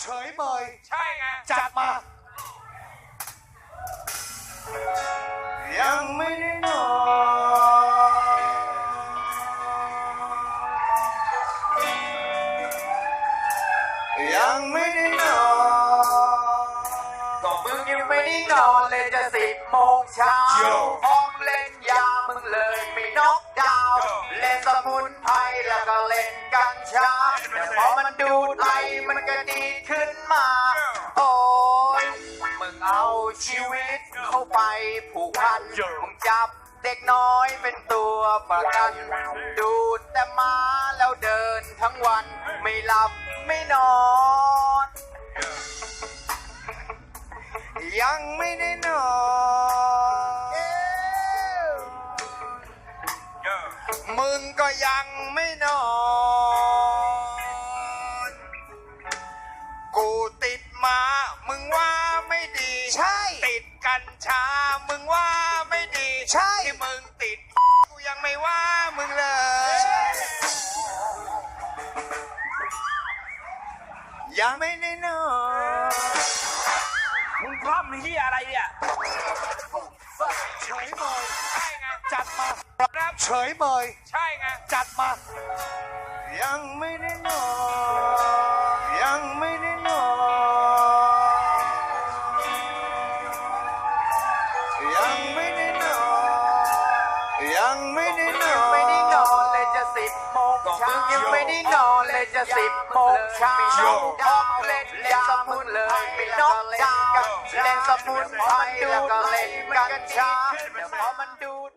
เฉยเมยใช่ไงจัดมา ยังไม่ได้นอนยังไม่ได้นอนก็มึงยังไม่ได้นอนเลยจะสิบโมงเช้าห้องเล่นยามึงเลยไม่น็อกดาวน์เล่นสมุนไพรแล้วก็เล่นกัญชาแต่พอมันดูดไอมันก็ ดีดขึ้นมา โอ้ยมึงเอาชีวิตเข้าไปผูกพันมึงจับเด็กน้อยเป็นตัวประกัน ดูดแต่มาแล้วเดินทั้งวัน ไม่หลับไม่นอน ยังไม่ได้นอนมึงก็ยังไม่นอน ใช่ ติดกัญชา มึงว่าไม่ดีใช่ ที่มึงติด กูยังไม่ว่ามึงเลย ยังไม่ได้นอนมึงพร้อมหรือที่อะไรเนี่ยเฉยเมยใช่ไงจัดมา ครับเฉยเมยใช่ไงจัดมา ยังไม่ได้นอน ยังไม่ได้นยัองนไม่ได้นอนเลยจะสิบโมงเช้ายังไม่ได้นอนเลยจะสิบโมงเช้าห้องเล่นยามึงเลยไม่น็อกดาวน์เล่นสมุนไพรแล้วก็เล่นกัญชาแต่พอมันดูด